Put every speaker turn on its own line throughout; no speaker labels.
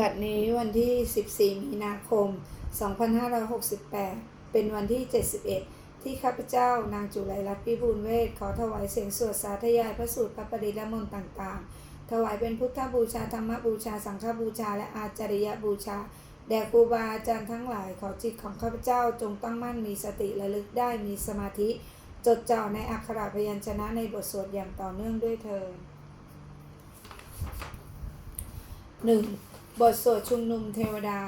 บัดนี้วันที่ 14 มีนาคม 2568 เป็นวันที่ 71 ที่ข้าพเจ้านางจุไลรัตน์พิบูลเวทขอถวายเสียงสวดสาธยายพระสูตรพระปริละมนต์ต่างๆ ถวายเป็นพุทธบูชาธรรมบูชา สังฆบูชา และอาจาริยบูชา แด่ครูบาอาจารย์ทั้งหลายขอจิตของข้าพเจ้าจงตั้งมั่นมีสติระลึกได้มีสมาธิ จดจ่อในอักขระพยัญชนะในบทสวดอย่างต่อเนื่องด้วยเธอหนึ่ง บทสวดชุมนุมเทวดา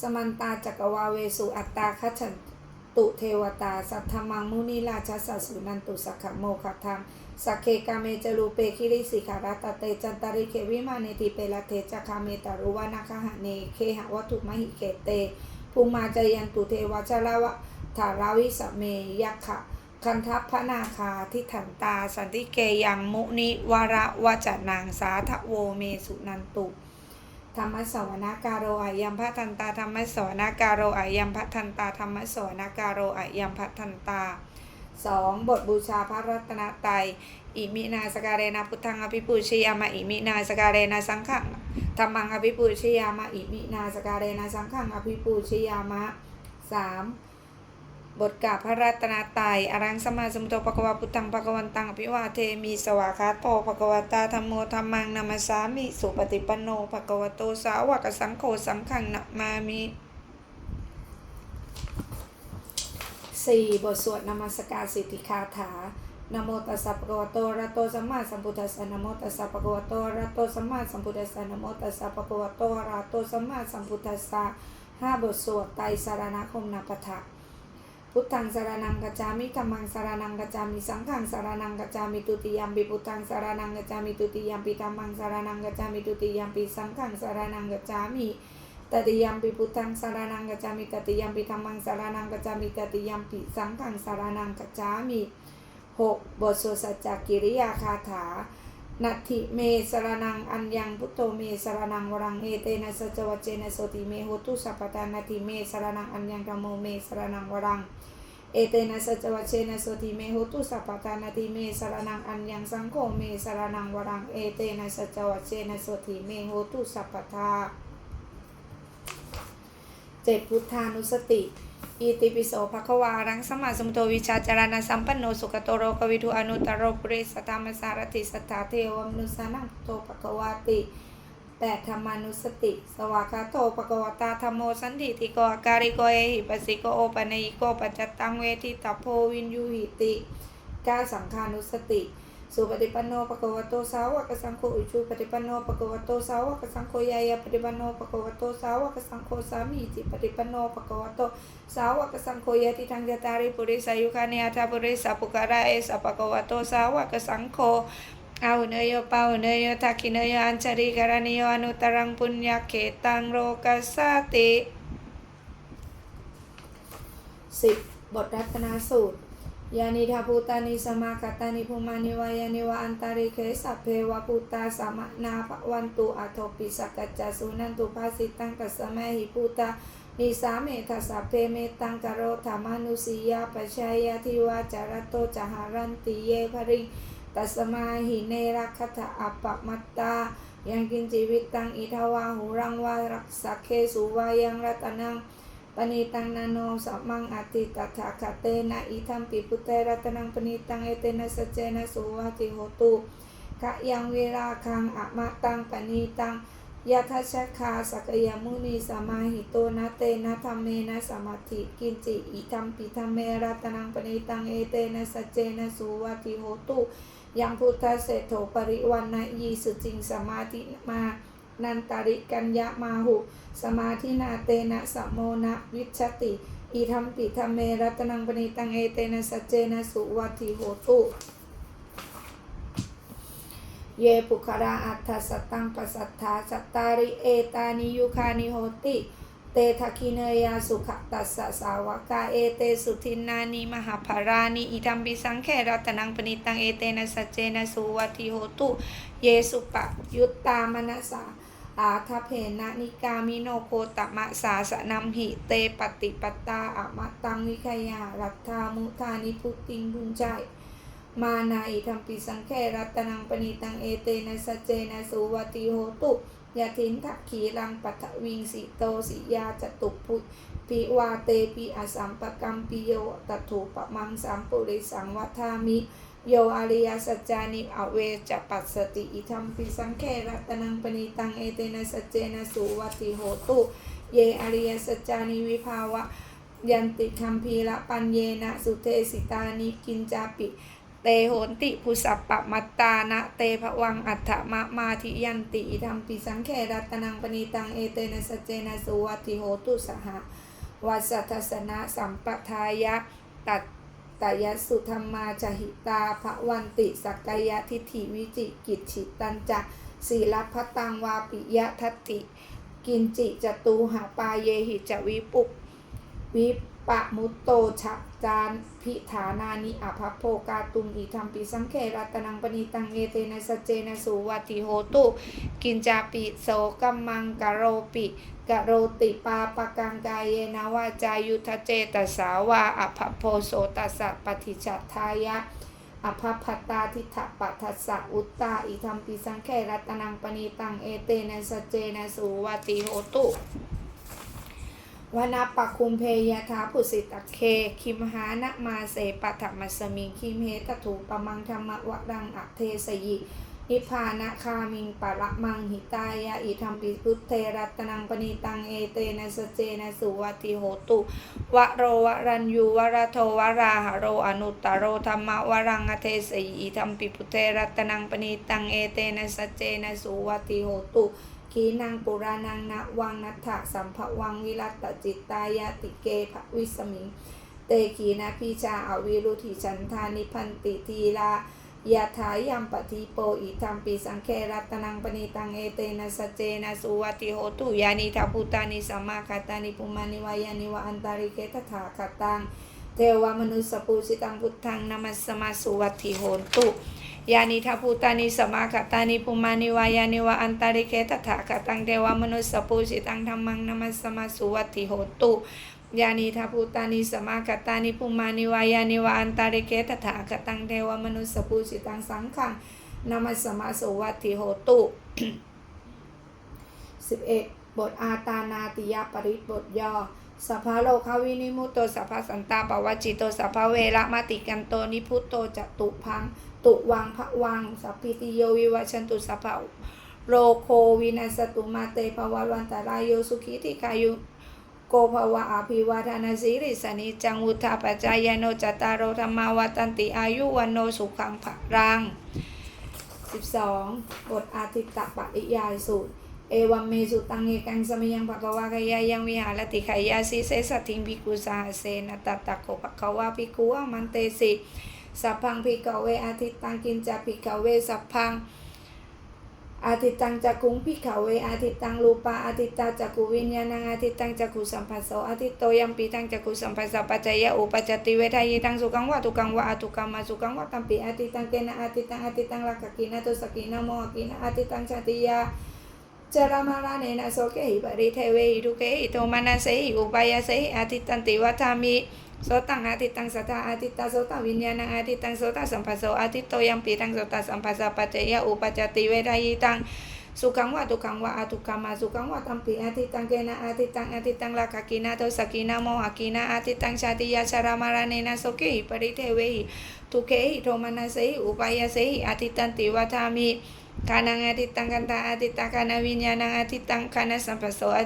สมันตาจักรวาเวสุอัตตาคัจฉันตุเทวตา สัทธมังมุนีราชสัสสุนันตุสักขโมขะทังสักเคกาเมจรูเปคิริสิขารัตเตจันตาริเควิมาเนติเปลเทจักคาเมตารุวานาคหะเนเคหะวัตถุมหิเกเตภูมาจยันตุเทวชลาวะถาราวิสเมยักขะคันทัพพระนาคาทิถันตา สันติเกยังมุนิวระวจนางสาทะโวเมสุนันตุ ธรรมสวนาการโรอายัมพะทันตาธรรมสวนาการโรอายัมพะทันตาธรรมสวนาการโรอายัมพะทันตาสองบทบูชาพระรัตนตรัยอิมินาสการเรนะพุทธังอภิปูชยามะอิมินาสการเรนะสังฆังธรรมังอภิปูชยามะอิมินาสการเรนะสังฆังอภิปูชยามะสาม บทกาพระรัตนตรัยอรังสมาสมุทโธปะกวาพุทธังปะกวันตังอภิวาเทมีสวากขาโตปะกวตาธรรมโมธรรมังนามัสามิสุปฏิปันโนปะกวโตสาวกสังโฆสังฆังนะมามิสี่บทสวดนมัสการสิทธิคาถานโมตัสสะภะคะวะโตอะระโตสัมมาสัมพุทธัสสะนโมตัสสะภะคะวะโตอะระโตสัมมาสัมพุทธัสสะนโมตัสสะภะคะวะโตอะระโตสัมมาสัมพุทธัสสะห้าบทสวดไตรสารณคมนาปะทะ พุทธังสารนังกัจจามิธัมมังสารนังกัจจามิ สังฆังสารนังกัจจามิตุติยัมปิพุทธังสารนังกัจจามิตุติยัมปิธัมมังสารนังกัจจามิตุติยัมปิสังฆังสารนังกัจจามิตติยมปิพุทธังสารนังกัจจามิตติยมปิธรรมังสารนังกัจจามิตติยมปิสังฆังสารนังกัจจามิหกบทสวดสัจจกิริยาคาถา นัตถิเมสรนังอัญญังพุทโธเมสรนังวรังเอเตนะสัจวัจเจนะโสติเมโหตุสัพพตานัตถิเมสรนังอัญญังธรรมโมเมสรนังวรังเอเตนะสัจวัจเจนะโสติเมโหตุสัพพตานาติเมสรนังอัญญังสังโฆเมสรนังวรังเอเตนะสัจวัจเจนะโสติเมโหตุสัพพทาเจ็ดพุทธานุสติ อิติปิโสภควารังสมาสมุทโธวิชาจารณะสัมปันโนสุขโตโรกวิทุอนุตตรโรปุเรสตามสารติสัทธาเทวมนุสานังโธภควาติแปดธรรมานุสติ สวากาโตภควตาธรรมโมสันติติโกอาการิโกเอหิปัสสิโกโอปันญิโกปัจจตังเวทิตาโพวินยูหิติก้าสังขานุสติ สุปฏิปันโนปะกวโตสาวกสังโฆอุชุปฏิปันโนปะกวโตสาวกสังโฆยายาปฏิปันโนปะกวโตสาวกสังโฆสามีจิปฏิปันโนปะกวโตสาวกสังโฆยติทังยตาริปุริสายุคาเนอัตถปุริสัพุการะเอสปะกวโตสาวกสังโฆอาหุเนยโยปาหุเนยโยทักิเนยโยอัญชริการณิโยอนุตรังปุญญาเขตังโรกัสสติสิบบทรัตนสูตร ยานิทาภูตานิสมาคตานิภูมานิวายานิวาอันตาริเคสัพเพวะภูตาสมนาภวันตุอัทปิสกกัจจสุนันตุภาสิตังกัสสะแมหิภูตานิสาเมทัสะเพเมตังกโรธรรมานุสียาปชายาทิวาจารโตจหารันติเยภริตัสมาหิเนรักขะอัปปมัตตายังกินจีวิตตังอิทวาหูรังวารักสักเคสุวายังรัตนัง ปณิตังนาโนสัมมังอติตถาคเตนะอิทัมปิพุเตรัตนังปณิตังเอเตนะสเจนะสุวัติโหตุกะยังเวราคังอะมะตังปณิตังยะทัชคาสกยมุนีสมาหิโตนะเตนะธรรมเมนะสมาธิกินจิอิทัมปิทัมเมรัตนังปณิตังเอเตนะสเจนะสุวัติโหตุยังพุทธเศรษโถปริวันนะยีสุจิงสมาธิมา นันตริกัญญามาหุ สมาธินาเตนะสมโมนะวิชติอีธรรมปิธรรมเมรัตนังปณิตังเอเตนะสัจเจนะสุวัติโหตุเยปุคราอัฏฐสัตตังปัสัทธาสัตตาริเอตานิยุคานิโหติ เตทักขิเนยาสุขตัสสะสาวกาเอเตสุทินนานิมหาภารานิอิทัมปิสังเขรัตนังปณิตังเอเตนะสัจเจนะสุวัติโหตุ เยสุปะยุตตามนัสสา อาทเพนะนิกามิโนโคตมะสาสนัมหิเตปฏิปตาอะมะตังวิคยารัตธามุทานิพุติงบุญใจมานาอิทัมปิสังเครัตนังปณิตังเอเตนะสเจนะสุวติโหตุยะทินทักขีรังปัทวิงสิโตสิยาจตุปุปิวาเตปิอสัมปกัมปิโยตถูปะมังสัมปุริสังวัฏามิ โยอริยสัจจานิอเวจะปัสสติอิทัมปิสังเขรัตนังปณิตังเอเตนะสัจเจนะสุวัติโหตุ เยอริยสัจจานิวิภาวะ ยันติคัมภีระปัญเยนะสุเทสิตานิกินจาปิ เตโหนติภูสัปปะมัตตานะเตภวังอัฏฐมะมาทิยันติอิทัมปิสังเขรัตนังปณิตังเอเตนะสัจเจนะสุวัติโหตุสหะวัสสทัสสนะสัมปทายะตัต ตยสุธรรมาจหิตาพระวันติสักกายทิฏฐิวิจิกิจฉิตันจะศีลพัตังวาปิยะทัตติ กินจิจตูหาปาเยหิจวิปุกวิป ปะมุตโตฉะจานพิฐานานิอภพโพกาตุงอิทัมปิสังเขรัตนังปณิตังเอเตนะสเจนะสุวัติโหตุ กินจาปิโสกัมมังกโรปิกโรติปาปะกังกายเยนะวาจายุทธเจตสาวาอภพโพโสตัสสะปฏิจัตทายะอภพตตาทิฏฐปัทสะอุตตาอิทัมปิสังเขรัตนังปณิตังเอเตนะสเจนะสุวัติโหตุ วนาปะคุมเพยทาผุสิตะเค คิมหานะมาเสปัถมัสสมิงคิมเหตถูปมังธรรมวรังอัเทสยิ นิพานะคามิงปะละมังหิตายะอิทัมปิพุทเทรัตนังปณิตังเอเตนะสเจนะสุวัติโหตุวะโรวรัญยูวระโทวราหโรอนุตตโรธรรมวรังอเทสยิอิทัมปิพุทเทรัตนังปณิตังเอเตนะสเจนะสุวัติโหตุ ขีนังปุรานังนะวังนัทธะสัมภวังวิรัตจิตตายติเกภวิสมิง เตขีนะพีชาอวิรุธิฉันทานิพันติทีลายะถายัมปฏิโปอิทัมปิสังเครัตนังปณิตังเอเตนะสเจนะสุวัติโหตุยานิทัพุตานิสัมมาคตานิปุมานิวายานิวะอันตาริเกตถาคตัง เทวมนุสสปูสิตังพุทธังนามัสมาสุวัติโหตุ ยานิทัพพุตานิสมาคตานิปุมานิวายานิวะอันตาริเกตถาคตังเทวมนุสสปูสิตังธรรมังนามัสสมาสุวัติโหตุยานิทัพพุตานิสมาคตานิปุมานิวายานิวะอันตาริเกตถาคตังเทวมนุสสปูสิตังสังฆังนามัสสมาสุวัติโหตุ11บเอ็ดบทอาตานาติยปริบทย่อสัพพะโลกาวินิมุตโตสัพพะสันตาปวัจจิโตสัพพะเวระมติกันโตนิพุตโตจตุพัง ตุวังพระวัง สัพพิติโยวิวัชชันตุสัพพะโลโควินัสตุมาเตภวัวันตรายโยสุขิติกายุโกภวะอภิวาทนาสิริสนิจังวุธาปัจจายโนจตารโรธรรมาวัตันติอายุวันโนสุขังภะรัง 12 บทอาทิตตปริยายสูตร เอวัมเมสุตังเอกังสมยังภะควะกายายังวิหารติขายาสิเสสติงภิกุสหเสนตัตตะโกภะควะภิกุอามันเตสิ สัพพังภิกขเวอาทิตตังกินจาภิกขเวสัพพังอาทิตตังจักุงพิกขเวอาทิตตังรูปาอาทิตตาจักุวิญญาณังอาทิตตังจักุสัมปัสโสอาทิตโตยัมปีตังจักุสัมปัสสะปัจจยะอุปจติเวทายตังสุขังวะทุกังวะอทุกังมาสุขังวะตัมปีอาทิตตังเกนะอาทิตตังอาทิตตังลักกินะตุสกินะโมกินะอาทิตตังชาติยาจรามาราเนนะโสเกหิปริเทเวหิทุเกหิโทมานาเสหิอุปายาเสหิอาทิตตันติวัฏามิ โสตังอาทิตังสัทธาอาทิตตาโสตวิญญาณังอาทิตังโสตสัมปัสโสอาทิตโตยัมปีตังโสตสัมปัสสะปัจจยะอุปจติเวทายตังสุขังวะทุขังวะอทุกขมาสุขังวะตัมปีอาทิตังเกนะอาทิตังอาทิตังลากากินาโตสกินาโมหกินาอาทิตังชาติยาชารามาราเนนะโสเกหิปริเทเวหิทุเกหิโทมานาเสหิอุปายาเสหิอาทิตันติวะทายตังสุขังวะตัมปีอาทิตังเกนะอาทิตังอาทิตังลากากินาโตสกินาโมหกินาอาทิตังชาติยาชารามารานนะโสเกหิอริเทเวหิทุเกหิโทมานาเสหิอุปายาเสหิอาทิตันติวัฏามิ ชิวาอาทิตตาลาสาอาทิตตาชิวาวิญญาณังอาทิตังชิวาสัมปัสโสอ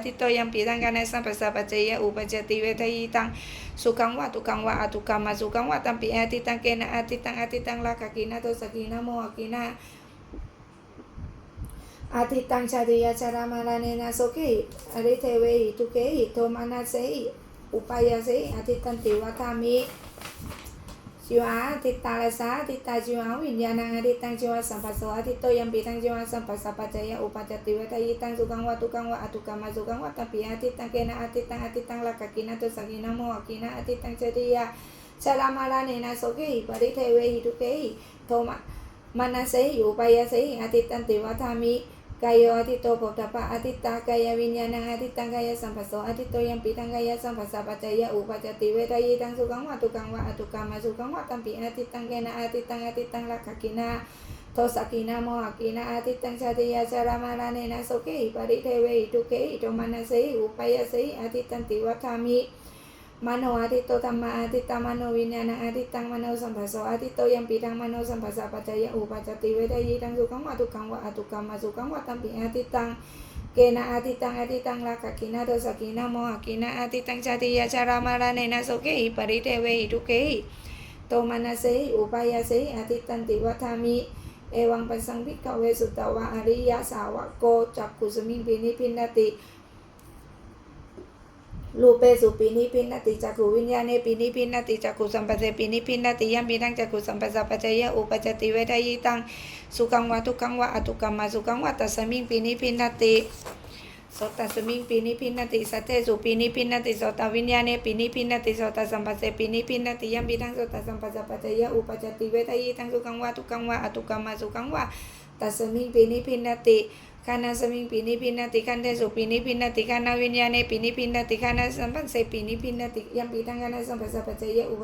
าทิตโตยัมปีตังชิวาสัมปัสสะปัจจยะอุปัจจติเวทายตังสุขังวะทุกังวะอทุ กขมาสุขังวะตัมปีอาทิตังเกนะอาทิตังอาทิตังลากากินะตุสกินะโมหกินะอาทิตังชาติยาชารามาราเนนะโสเกหิปริเทเวหิทุเกหิโทมามานาเสหิอุปายาเสหิอาทิตันติวัฏามิกายโยอาทิตโตโพธปะอาทิตตากายวิญญาณังอาทิตตังกายสัมปัสโสอาทิตโตยัมปีตังกายสัมปัสสะปัจจยะอุปัจจติเวทายตังสุขังวะทุกังวะอทุกขมาสุขังวะตัมปีอาทิตตังเกนะอาทิตตังอาทิตตังลักขกินาโทโทสักกีนาโมหกีนาอาทิตตังชาติยาชารามาราเนนะโสเกหิปริเทเวหิทุเกหิโทมานาเสหิอุปยาเสหิอาทิตตันติวัฏามิ มโนอาทิตโตธรรมะอาทิตตมโนวิญญาณอาทิตตังมโนสัมภาสอาทิตโตยัมปีทังมโนสัมภาสสะปัจจยอุปัจจติเวทยีตังสุขังวะทุกขังวะอทุกขังมาสุขังวะตัมปิอาทิตตังเกนะอาทิตตังอาทิตตังลากกินาโทสกินาโมหกินาอาทิตตังชาติยาชารามาราเนนะโสเกหิปริเทเวหิทุเกหิโตมานาเสหิอุปายาเสหิอาทิตตันติวัฏามิเอวังปัสสังพิกเวสุตตวะอริยสาวกโกจักขุสมิงปินิพินนติ รูปเปสุปินิพินนติจักขุวิญญาณเนปินิพินนติจักขุสัมปเสปินิพินนติยัมปิทังจักขุสัมปสัพพจยะอุปจติเวทายิตังสุขังวะทุกขังวะอทุกขังมาสุขังวะตัสมิงปินิพินนติโสตัสมิงปินิพินนติสัตเตสุปินิพินนติโสตวิญญาณเนปินิพินนติสตสัมปเสปินิพินนติยัมปิทังโสตสัมปสะอุปจจติเวทยิตังสุขังวะทุกขังวะอทุกขังมาสุขังวะตัสสมิงปินิพินนติคานาสมิงปินิพินนติคันเทสุปินิพินนติคานาวิญญาณปินิพินนติคานาสัมปันเสปินิพินนติยัมปิตังคานาสัมปัสสะปัจจยะอุปจติเวทยิตังสุขังวะทุกขังวะอทุกขังมาสุขังวะตัสสมิงปินิพินนติจิวายะปินิพินนติเวทังจิวาสัมปัสสะปัจจยะอุปจติเวทยิตังสุขังวะทุกขังวะอทุกขังมาสุขังวะตัสสมิงปินิพินนติ กายสมิงปินิพินนติภพตะเปสุปินิพินนติกายวิญญาณปินิพินนติกายสัมปเสปินิพินนติยัมปิทังกายสัมปสัพพจยะอุป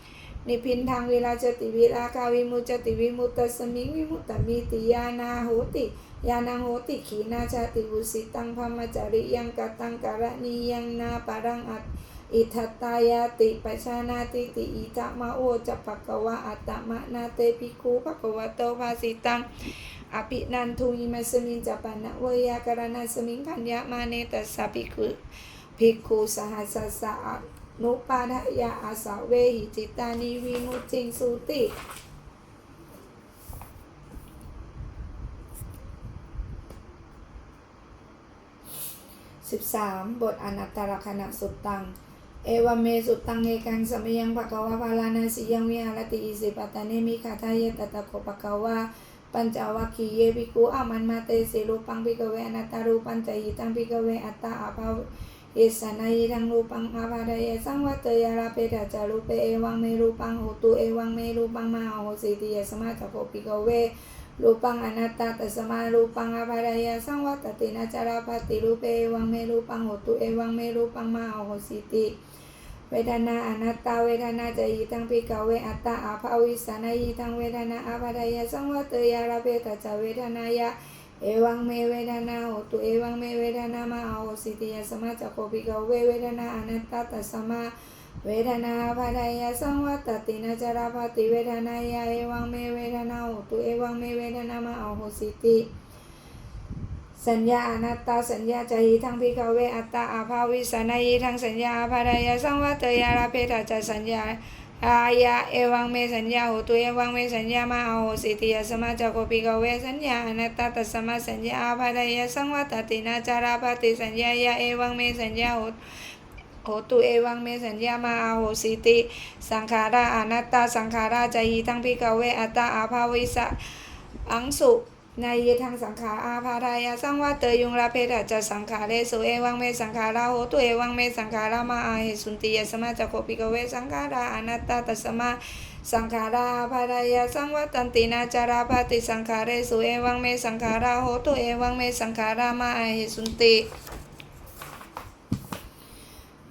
นิพินนติมโนวิญญาณปินิพินนติมโนสัมปเสปินิพินนติยัมปิทังมโนสัมปสัพพจะติเวทยิตังสุขังวะทุกขังวะอทุกขังมาขังวะตัสสมิงปินิพินนตินิพินทางเวลาจติวิราคาวิมุจติวิมุตตสมิงวิมุตตมิติยานาโหติยานาโหติขีนาชาติวุสิตังพมจริยังกตังการณียังนาปารังอัตอิทัตตายาติปชานาติติอิตะมะโอจะปะกวะอัตตมะนาเตปิคูปะกวะโตภาสิตังอภินันทุยิมัสมิงจัปปะนะเวยากรณสมิงพัญญามาเนตัสสะภิกขุภิกขุสหัสสะสะ นุปาทยาอาสาเวหิจิตานิวิมุตติงสุติ13บสามบทอนัตตลกณะสุตตัง เอวเมสุตังเอกังสมยังปะกวะพาลานาสิยังวิหารติอิสิปตาเนมิคาทายตตะโกปะกวะปัญจวัคคีเยปิกุอามันมาเตสิรูปังปิกเวอนัตตารูปัญจหิตังปิกเวอัตตาอาภา เยสนายทังรูปังอาภาดายสังวัตยาลาเปตาจารูเปเอวังเมรูปังโหตุเอวังเมรูปังมาโหสิติยสมาตะโกปิกเวรูปังอนัตตาตสมารูปังอาภารายสังวัตตินาจาราปติรูปเอวังเมรูปังโหตุเอวังเมรูปังมาโหสิติเวทนาอนัตตาเวทนาจะยิตังปิกาเวอัตตาอาภาวิสานายิตังเวทนาอาภารายสังวัตยาราเปตจาเวทนายา เอวังเมเวทนาโหตุเอวังเมเวทนามาโหสิติยสมาจักโกปิกเวเวทนาอนัตตาตัสมาเวทนาภารายสังวัตตินาจาราปติเวทนายาเอวังเมเวทนาโหตุเอวังเมเวทนามาโหสิติ สัญญาอนัตตาสัญญาใจหิทังพิกเวอัตตาอาภาวิสานายิทังสัญญาภารายสังวัตยาราเพตาจสัญญา อายาเอวังเมสัญญาโหตุเอวังเมสัญญามาโหสิติยสมาจักโกปิกเวสัญญาอนัตตาตัสมาสัญญาอาภารายสังวัตตินาจาราปติสัญญายาเอวังเมสัญญาโหโหตุเอวังเมสัญญามาอาโหสิติ สังขาราอนัตตาสังขาราใจหิทังพิกเวอัตตาอาภาวิสะอังสุ ในยทางสังขาอาภารายาสังวัตเตยุงลาเพตจะสังขาเลสุเอวังเมสังขาราโหตุเอวังเมสังขารามาอาเหสุนติยสมาจักโคปิกเวสังขาราอนัตตาตัสมาสังขาราอาภารายาสังวัตันตินาจาราภาติสังขาเรสุเอวังเมสังขาราโหตุเอวังเมสังขารามาอาเหสุนติ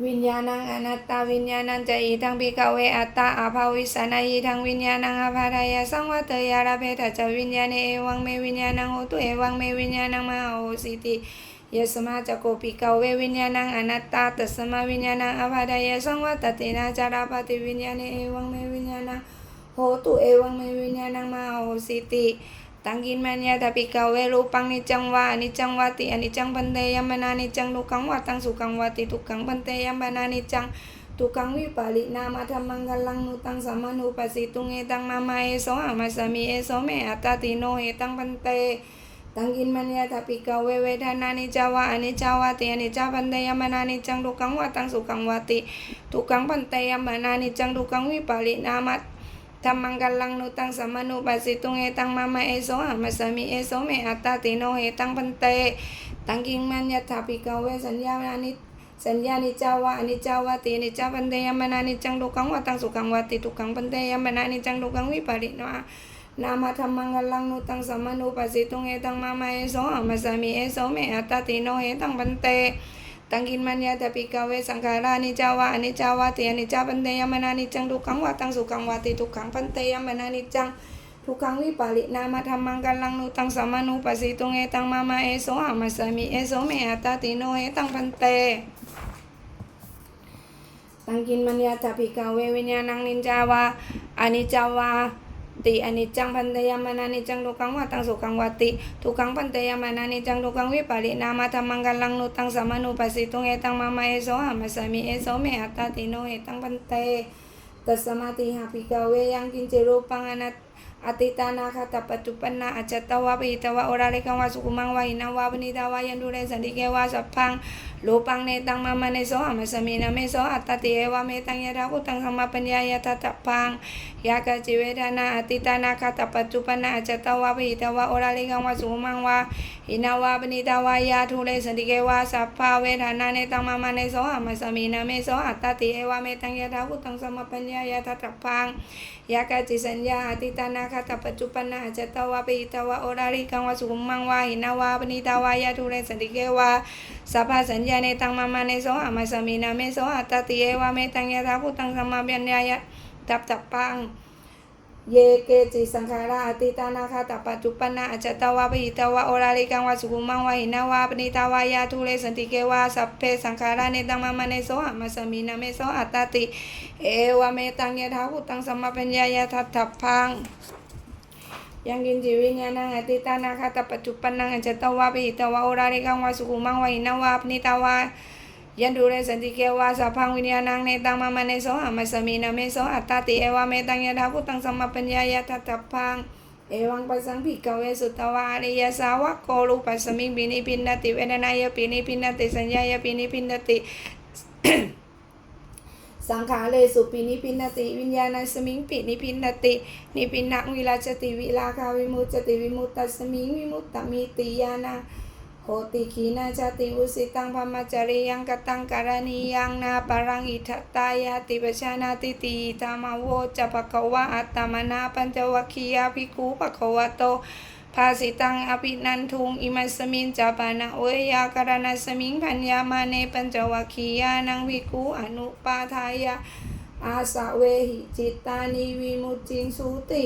วิญญาณังอนัตตาวิญญาณังจะอีทังปิกาเวอัตตาอาภาวิสานายีทังวิญญาณังอาภารายาสังวัตยาราเพตจะวิญญาณเอวังเมวิญญาณังโหตุเอวังเมวิญญาณังมหาโหสิติยสมาจะโกปิกาเววิญญาณังอนัตตาตัสมาวิญญาณังอาภารายาสังวัตตินาจาราปติวิญญาณเอวังเมวิญญาณังโหตุเอวังเมวิญญาณังมหาโหสิติ ตังกินมัญญาตาปิกาเวรูปังนิจังวานิจังวาติอนิจังปันเตยัมานานิจังทุกังวาตังสุขังวาติทุกังปันเตยัมานานิจังทุกังวิปารินามาธรรมังกัลังนุตังสัมมานุปัสสิตุงเอตังมามาเอโสอามาสมิเอโสเมอัตตาติโนเอตังปันเตตังกินมันยาตาปิกาเวเวทนานิจาวะอนิจาวะติอนิจาปันเตยมนานิจังทุกังวะตังสุขังวะติทุกังปันเตยมนานิจังทุกังวิปารินามัต ธรรมังกัลลังนุตังสัมมนุปัสสิตุงเอตังมามาเอโสอามาสมิเอโสเมอัตตาติโนเอตังปันเต ตังกินมันยาตาปิกาเวสัญญานานิสัญญานิจาวะอนิจาวะตินิจาปันเตยมนานิจังทุกขังวะตังสุขังวะติทุกขังปันเตยมนานิจังทุกขังวิปารินานามาธรรมังกัลลังนุตังสัมมนุปัสสิตุงเอตังมามาเอโสอามาสามิเอโสเมอัตตาติโนเอตังปันเต ตังกินมันยาตปิกาเวสังขารานิจาวะอนิจาวะติอนิจาปันเตยมนานิจังทุกขังวะตังสุขังวะติทุกขังปันเตยมนานิจังทุกขังวิปารินามาธรรมังกัลังนุตังสัมมานุปัสสิตุงเอตังมามาเอโสอามาสามิเอโสเมอตาติโนเอตังปันเตตังกินมันยาตปิกาเววิญญาณังนินจาวะอนิจาวะ ติอนิจจังพันเตยามานานิจังทุกขังวัตังสุขังวัติทุกขังพันเตยามานานิจังทุกขังวิปารินามาธรรมังกัลลังนุตังสัมานุปัสสิตุงเอตังมามาเอโสหามาสามิเอโสเมอัตตาติโนเอตังพันเตตัสมาติหาปิกาเวยังกินเจรูปังอนัต อติตานาคาตปัจจุปนนาอัจตวะปิตวะโอราเลกังวาสุกุมังวะหินาวะปนิตาวะยันดุเรสันติเกวะสัพพังโลปังเนตังมามาเนโสหามาสมินาเมโสอัตติเอวะเมตังยะดาภุตังสัมมปัญญายะทัตตพังยากจิเวทนาอติตานาคาตปัจจุปนาจตวะปิตวะโอราลิกังวะสุมังวะหินาวะปณิตาวายาทุเลสันติเกวะสัพพาเวทนาเนตังมามาเนโสหามาสมีนาเมโสอัตติเอวะเมตังยะทาหุตังสมปัญญายะทัตตพัง ยากาจิสัญญาอติตานาคาตปัจจุปนาจตวะปิตวะโอราลิกังวะสุมังวาหินาวาปณิตาวายาทุเรสันติเกวะสัพพสัญญาเนตังมามาเนโสหามาสมีนาเมโสอัตติเอวะเมตังยะทาพุตังสมปัญญายะทับตับปัง เยเกจิสังขาราอติตานาคาตปัจจุปนะอจจตวะปิตวะโอราลิกังวะสุกุมังวะหินาวะปณิตาวายาทุเลสันติเกวะสัพเพสังขาราเนตังมามาเนโสหามาสมินาเมโสอัตตติ เอวะเมตังยะทาหุตังสัมมาปัญญายะทัตถพังยังกินจิวิญญาณังอติตานาคาตปัจจุปนังอจจตวะปิตวะโอราลิกังวะสุกุมังวะหินาวะปณิตาวา ยันดูเรสันติเกวาสัพพังวิญญาณังเนตังมามาเนโสหามาสมีนาเมโสอัตตาติเอวาเมตังยะทาพุตังสัมมาปัญญายะทัตถพังเอวังปัสสังภิกขเวสุตวาริยสาวกโกรูปัสสมิงปินิพินนติเวทนายปินิพินนติสัญญายปินิพินนติสังขาเลสุปินิพินนติ วิญญาณสมิงปินิพินนตินิพินังวิราชติวิลาคาวิมุตติวิมุตตสมิงวิมุตตมิติยานา โหติขีนาชาติวุสิตังพมจริยังกตังการณียังนาปรังอิทัตตายาติปชานาติติตามโวจะปะควะอัตตมนาปัญจวัคคียาภิกขุปะควะโตภาสิตังอภินันทุงอิมัสมินจาปานะเวยาการณสมิงพัญญามาเนปัญจวัคคียานังภิกขุอนุปาทายาอาสะเวหิจิตตานิวิมุตติงสุติ